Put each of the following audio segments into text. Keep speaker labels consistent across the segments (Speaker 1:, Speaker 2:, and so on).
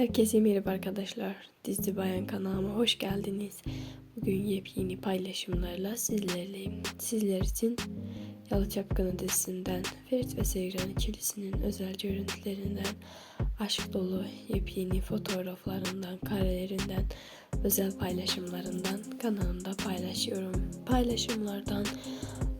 Speaker 1: Herkese merhaba arkadaşlar. Dizi Bayan kanalıma hoş geldiniz. Bugün yepyeni paylaşımlarla sizlerleyim. Sizler için Yalı Çapkını dizisinden Ferit ve Seyran ikilisinin özel görüntülerinden, aşk dolu yepyeni fotoğraflarından, karelerinden, özel paylaşımlarından kanalımda paylaşıyorum. Paylaşımlardan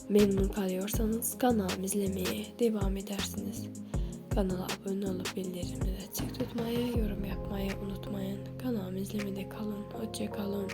Speaker 1: memnun kalıyorsanız kanalımı izlemeye devam edersiniz. Kanala abone olup bildirimleri açık tutmayı, yorum yapmayı unutmayın. Kanalımı izlemede kalın. Hoşça kalın.